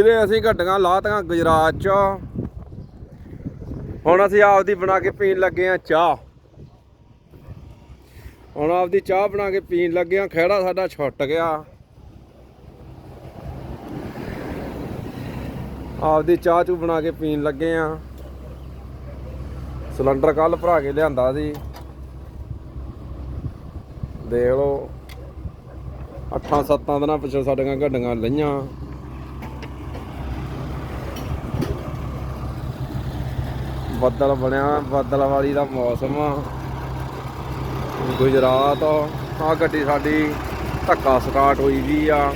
ਇਹਦੇ ਅਸੀਂ ਗੱਡੀਆਂ ਲਾਤੀਆਂ ਗੁਜਰਾਤ ਚ। ਹੁਣ ਅਸੀਂ ਆਪਦੀ ਬਣਾ ਕੇ ਪੀਣ ਲੱਗੇ ਆ ਚਾਹ। ਹੁਣ ਆਪਦੀ ਚਾਹ ਬਣਾ ਕੇ ਪੀਣ ਲੱਗੇ ਆ, ਖਹਿੜਾ ਸਾਡਾ ਛੁੱਟ ਗਿਆ। ਆਪਦੀ ਚਾਹ ਚੂ ਬਣਾ ਕੇ ਪੀਣ ਲੱਗੇ ਆ। ਸਿਲੰਡਰ ਕੱਲ ਭਰਾ ਕੇ ਲਿਆਂਦਾ ਸੀ। ਦੇਖ ਲਓ। ਅੱਠਾਂ ਸੱਤਾਂ ਦਿਨਾਂ ਪਿੱਛੋਂ ਸਾਡੀਆਂ ਗੱਡੀਆਂ ਲਈਆਂ। ਬੱਦਲ ਬਣਿਆ, ਬੱਦਲ ਵਾਲੀ ਦਾ ਮੌਸਮ। ਗੁਜਰਾਤ ਆ ਗੱਡੀ ਸਾਡੀ ਧੱਕਾ ਸਟਾਰਟ ਹੋਈ ਵੀ ਆ।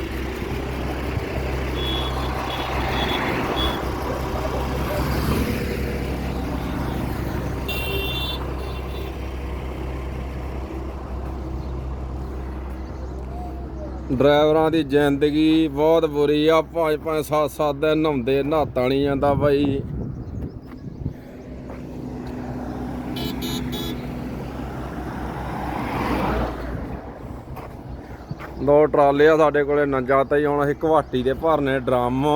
ਡਰਾਈਵਰਾਂ ਦੀ ਜ਼ਿੰਦਗੀ ਬਹੁਤ ਬੁਰੀ ਆ। ਪੰਜ ਪੰਜ ਸੱਤ ਸੱਤ ਦਿਨ ਨਹਾਉਂਦੇ, ਨਹਾਤਾ ਨਹੀਂ ਜਾਂਦਾ ਬਾਈ। ਦੋ ਟਰਾਲੇ ਆ ਸਾਡੇ ਕੋਲੇ, ਨੰਜਾ ਤੇ ਹੁਣ ਅਸੀਂ ਘਵਾਟੀ ਦੇ ਭਰਨੇ ਡਰਮ।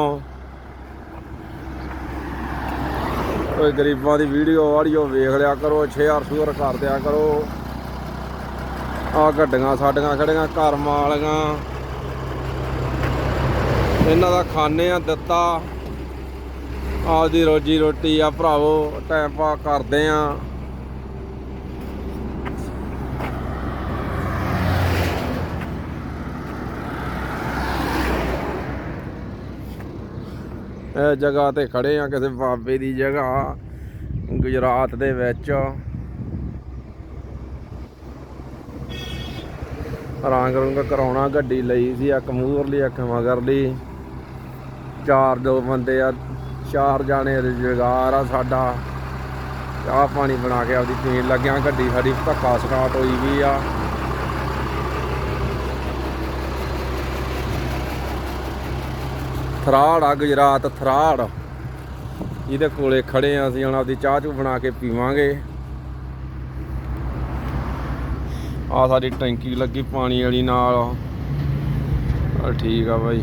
ਕੋਈ ਗਰੀਬਾਂ ਦੀ ਵੀਡੀਓ ਆਡੀਓ ਵੇਖ ਲਿਆ ਕਰੋ ਸ਼ੇਅਰ ਸ਼ੂਅਰ ਕਰ ਦਿਆ ਕਰੋ। ਆ ਗੱਡੀਆਂ ਸਾਡੀਆਂ ਖੜੀਆਂ ਕਰਮ ਵਾਲੀਆਂ ਇਹਨਾਂ ਦਾ ਖਾਣੇ ਆ ਦਿੱਤਾ। ਆਪਦੀ ਰੋਜੀ ਰੋਟੀ ਆ ਭਰਾਵੋ ਟਾਈਮ ਪਾ ਕਰਦੇ ਆ। ਜਗ੍ਹਾ ਤੇ ਖੜੇ ਆ ਕਿਸੇ ਬਾਬੇ ਦੀ ਜਗ੍ਹਾ ਗੁਜਰਾਤ ਦੇ ਵਿੱਚ। ਰੰਗ ਰੰਗ ਕਰਾਉਣਾ ਗੱਡੀ ਲਈ ਸੀ, ਇੱਕ ਮੂਹਰਲੀ, ਇੱਕ ਮਗਰਲੀ। ਚਾਰ ਦੋ ਬੰਦੇ ਆ, ਚਾਰ ਜਾਣੇ ਰੁਜ਼ਗਾਰ ਆ ਸਾਡਾ। ਚਾਹ ਪਾਣੀ ਬਣਾ ਕੇ ਆਪਦੀ ਪੀਣ ਲੱਗਿਆ, ਗੱਡੀ ਸਾਡੀ ਧੱਕਾ ਸਟਾਰਟ ਹੋਈ ਵੀ ਆ। ਥਰਾੜ ਆ ਗੁਜਰਾਤ ਥਰਾੜ। ਇਹਦੇ ਕੋਲੇ ਖੜੇ ਆ ਅਸੀਂ, ਹੁਣ ਆਪਦੀ ਚਾਹ ਚੂ ਬਣਾ ਕੇ ਪੀਵਾਂਗੇ। ਆ ਸਾਡੀ ਟੈਂਕੀ ਲੱਗੀ ਪਾਣੀ ਵਾਲੀ ਨਾਲ। ਠੀਕ ਆ ਬਾਈ।